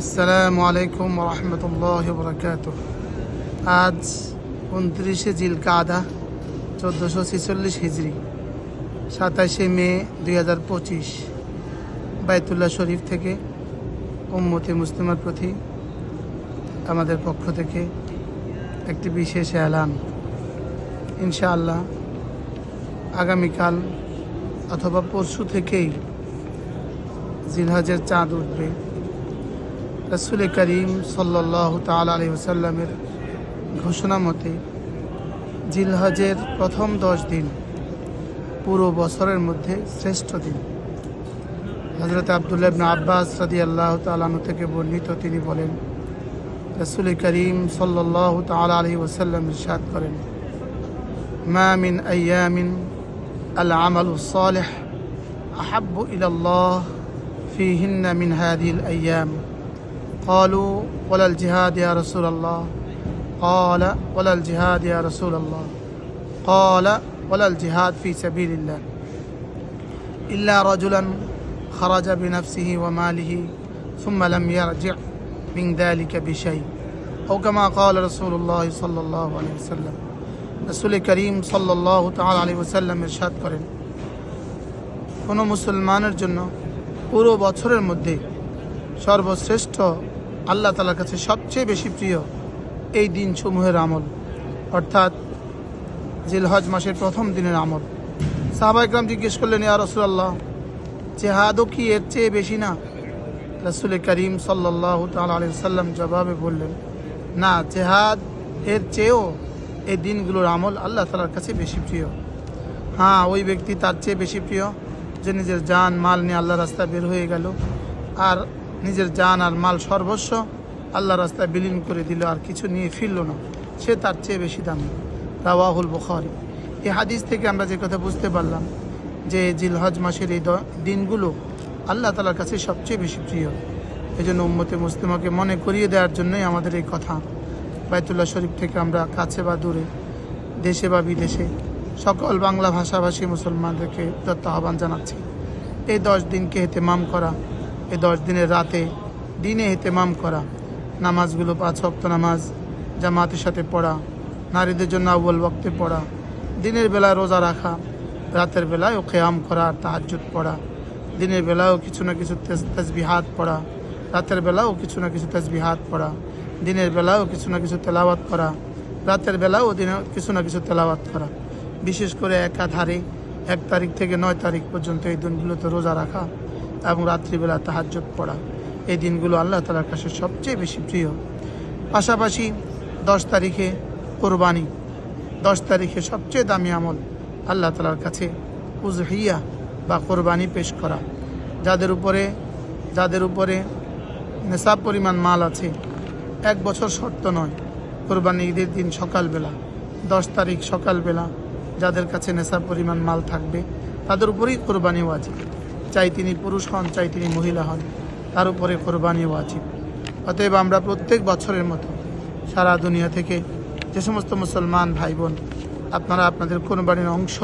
আসসালামু আলাইকুম রহমতুল্লাহ বরকাত আজ উনত্রিশে জিল কাদা চোদ্দোশো ছেচল্লিশ হিজড়ি সাতাশে মে দুই হাজার পঁচিশ। বাইতুল্লাহ শরীফ থেকে উম্মতে মুসলিমার প্রতি আমাদের পক্ষ থেকে একটি বিশেষ এলান। ইনশাআল্লাহ আগামীকাল অথবা পরশু থেকেই জিলহাজের চাঁদ উঠবে। রসুল করিম সাল্লাহ তাল আলী ওসাল্লামের ঘোষণা মতে, জিলহজের প্রথম দশ দিন পুরো বছরের মধ্যে শ্রেষ্ঠ দিন। হজরত আবদুল্লাহ আব্বাস সদি আল্লাহ তালানু থেকে বর্ণিত তিনি বলেন, রসুল করিম সাল্লাহ তাল আলী ওসাল্লাম ইসাদ করেন মামিন আয়ামিন আল আমাল সালেহ আহাব্বু ইলাল্লাহ ফিহিন্না মিন হাদিল আয়াম قالوا ولا الجهاد يا رسول الله قال ولا الجهاد يا رسول الله قال ولا الجهاد في سبيل الله إلا رجلا خرج بنفسه وماله ثم لم يرجع من ذلك بشيء أو كما قال رسول الله صلى الله عليه وسلم رسول করিম সাল্লাহ তাল আলী ওসাল্লাম ইরশাদ করেন কোনো মুসলমানের জন্য পুরো বছরের মধ্যে সর্বশ্রেষ্ঠ আল্লাহ তালার কাছে সবচেয়ে বেশি প্রিয় এই দিন সমূহের আমল, অর্থাৎ জিলহজ মাসের প্রথম দিনের আমল। সাহাবাইকরাম জিজ্ঞেস করলেন, ইয়া রসুল্লাহ জেহাদও কি এর চেয়ে বেশি না? রসুল করিম সাল্লাহ সাল্লাম জবাবে বললেন, না, জেহাদ এর চেয়েও এই দিনগুলোর আমল আল্লাহ তালার কাছে বেশি প্রিয়। হ্যাঁ ওই ব্যক্তি তার চেয়ে বেশি প্রিয় যে নিজের যান মাল নিয়ে আল্লাহ রাস্তায় বের হয়ে গেল। আর নিজের জান আর মাল সর্বস্ব আল্লাহ রাস্তায় বিলীন করে দিল, আর কিছু নিয়ে ফিরল না। সে তার চেয়ে বেশি দামি। রাওয়াহুল বুখারি। এই হাদিস থেকে আমরা যে কথা বুঝতে পারলাম যে জিলহজ মাসের এই দিনগুলো আল্লাহ তালার কাছে সবচেয়ে বেশি প্রিয়। এই জন্য উম্মতে মুসলিমাকে মনে করিয়ে দেওয়ার জন্যই আমাদের এই কথা। বাইতুল্লাহ শরীফ থেকে আমরা কাছে বা দূরে, দেশে বা বিদেশে সকল বাংলা ভাষাভাষী মুসলমানদেরকে দত্ত আহ্বান জানাচ্ছি। এই দশ দিনকে হেতেমাম করা এই দশ দিনের রাতে দিনে হেতেমাম করা। নামাজগুলো পাঁচ অক্ত নামাজ, জামাতের সাথে পড়া, নারীদের জন্য আউ্বল বক্তে পড়া, দিনের বেলায় রোজা রাখা, রাতের বেলায় ও খেয়াম করা তাহাজ্জুদ পড়া, দিনের বেলাও কিছু না কিছু তসবিহাত পড়া, রাতের বেলাও কিছু না কিছু তসবিহাত পড়া, দিনের বেলাও কিছু না কিছু তেলাওয়াত করা, রাতের বেলাও দিনে কিছু না কিছু তেলাওয়াত করা। বিশেষ করে একাধারে এক তারিখ থেকে নয় তারিখ পর্যন্ত এই দিনগুলোতে রোজা রাখা এবং রাত্রিবেলা তাহাজ্জুদ পড়া। এই দিনগুলো আল্লাহ তালার কাছে সবচেয়ে বেশি প্রিয়। পাশাপাশি দশ তারিখে কোরবানি। দশ তারিখে সবচেয়ে দামি আমল আল্লাহ তালার কাছে উজহিয়া বা কোরবানি পেশ করা। যাদের উপরে যাদের উপরে নেশাব পরিমাণ মাল আছে, এক বছর শর্ত নয়, কোরবানি ঈদের দিন সকালবেলা, দশ তারিখ সকালবেলা যাদের কাছে নেশাব পরিমাণ মাল থাকবে, তাদের উপরেই কোরবানি ওয়াজিব চাই তিনি পুরুষ হন, চাই তিনি মহিলা হন। তার উপরে কোরবানি ওয়াজিব অতএব আমরা প্রত্যেক বছরের মতো সারা দুনিয়া থেকে যে সমস্ত মুসলমান ভাই বোন আপনারা আপনাদের কোরবানির অংশ,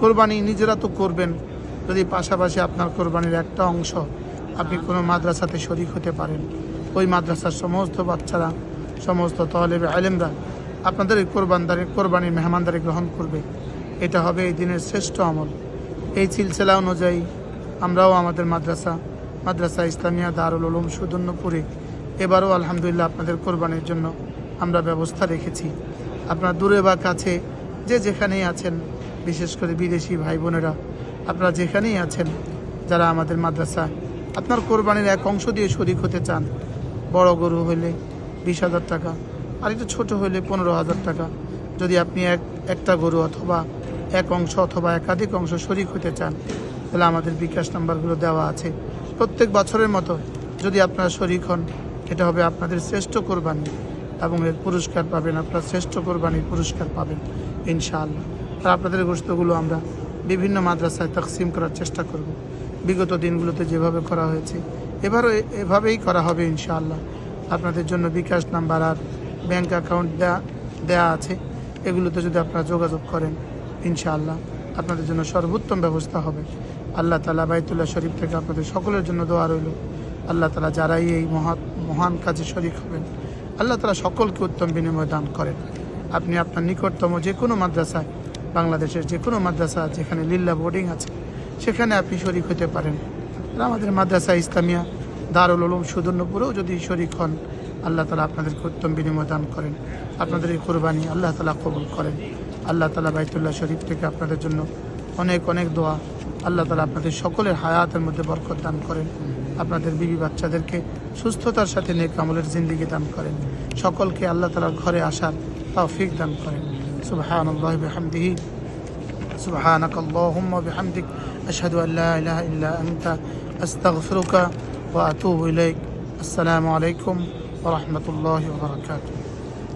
কোরবানি নিজেরা তো করবেন, যদি পাশাপাশি আপনার কোরবানির একটা অংশ আপনি কোনো মাদ্রাসাতে শরিক হতে পারেন, ওই মাদ্রাসার সমস্ত বাচ্চারা, সমস্ত তহলেবে আলেমরা আপনাদের এই কোরবানদারি, কোরবানির মেহমানদারি গ্রহণ করবে। এটা হবে এই দিনের শ্রেষ্ঠ আমল। এই সিলসিলা অনুযায়ী আমরাও আমাদের মাদ্রাসা মাদ্রাসা ইসলামিয়া দারুল উলুম সুদন্যপুরে এবারও আলহামদুলিল্লাহ আপনাদের কোরবানির জন্য আমরা ব্যবস্থা রেখেছি। আপনার দূরে বা কাছে যে যেখানেই আছেন, বিশেষ করে বিদেশি ভাই বোনেরা আপনারা যেখানেই আছেন, যারা আমাদের মাদ্রাসা, আপনার কোরবানির এক অংশ দিয়ে শরিক হতে চান, বড় গরু হলে বিশ হাজার টাকা, আর একটু ছোটো হলে পনেরো হাজার টাকা, যদি আপনি এক, একটা গরু অথবা এক অংশ অথবা একাধিক অংশ শরিক হতে চান তাহলে আমাদের বিকাশ নাম্বারগুলো দেওয়া আছে। প্রত্যেক বছরের মতো যদি আপনারা শরিক হন এটা হবে আপনাদের শ্রেষ্ঠ কোরবানি এবং এর পুরস্কার পাবেন, আপনার শ্রেষ্ঠ কোরবানির পুরস্কার পাবেন, ইনশাআল্লাহ। আর আপনাদের গোষ্ঠগুলো আমরা বিভিন্ন মাদ্রাসায় তাকসিম করার চেষ্টা করব। বিগত দিনগুলোতে যেভাবে করা হয়েছে, এবারও এভাবেই করা হবে, ইনশাআল্লাহ। আপনাদের জন্য বিকাশ নাম্বার আর ব্যাংক অ্যাকাউন্ট দেয়া দেয়া আছে। এগুলোতে যদি আপনারা যোগাযোগ করেন, ইনশাআল্লাহ। আপনাদের জন্য সর্বোত্তম ব্যবস্থা হবে। আল্লাহ তালা বাইতুল্লাহ শরীফ থেকে আপনাদের সকলের জন্য দোয়া রইল। আল্লাহ তালা যারাই এই মহৎ, মহান কাজে শরিক হবেন, আল্লাহ তালা সকলকে উত্তম বিনিময় দান করেন। আপনি আপনার নিকটতম যে কোনো মাদ্রাসায়, বাংলাদেশের যে কোনো মাদ্রাসা যেখানে লিল্লা বোর্ডিং আছে, সেখানে আপনি শরিক হতে পারেন। আমাদের মাদ্রাসা ইসলামিয়া, দারুল উলুম সুদর্ণপুরেও যদি শরিক হন, আল্লাহ তালা আপনাদেরকে উত্তম বিনিময় দান করেন। আপনাদের এই কোরবানি আল্লাহ তালা কবুল করেন। আল্লাহ তালা বাইতুল্লাহ শরীফ থেকে আপনাদের জন্য অনেক অনেক দোয়া আল্লাহ তালা আপনাদের সকলের হায়াতের মধ্যে বরকত দান করেন আপনাদের বিবি বাচ্চাদেরকে সুস্থতার সাথে নেক আমলের জিন্দিগি দান করেন সকলকে আল্লাহ তালার ঘরে আসার তৌফিক দান করেন সুবহান আল্লাহ বিহামদিহি سبحانك اللهم وبحمدك أشهد أن لا إله إلا أنت أستغفرك وأتوب إليك السلام عليكم ورحمة الله وبركاته